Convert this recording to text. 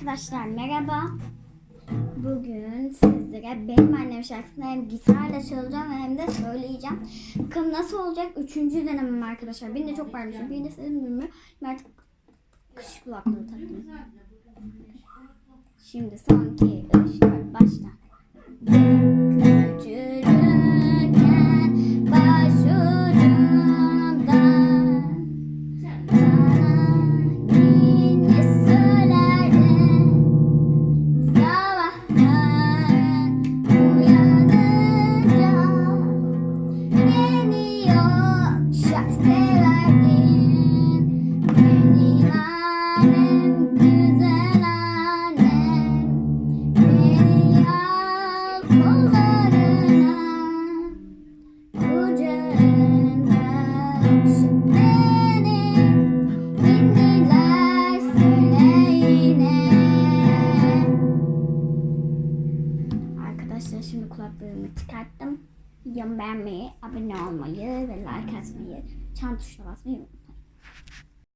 Arkadaşlar merhaba. Bugün sizlere benim annem şarkısını hem gitarla çalacağım hem de söyleyeceğim. Bakalım nasıl olacak? Üçüncü denemem arkadaşlar. Benim de çok paylaşıyorum. Bir de sesim duymuyor. Artık kış kulaklığı taktım. Şimdi son iki, Arkadaşlar şimdi kulaklığımı çıkarttım. Videomu beğenmeyi, abone olmayı ve like atmayı, çan tuşuna basmayı unutmayın.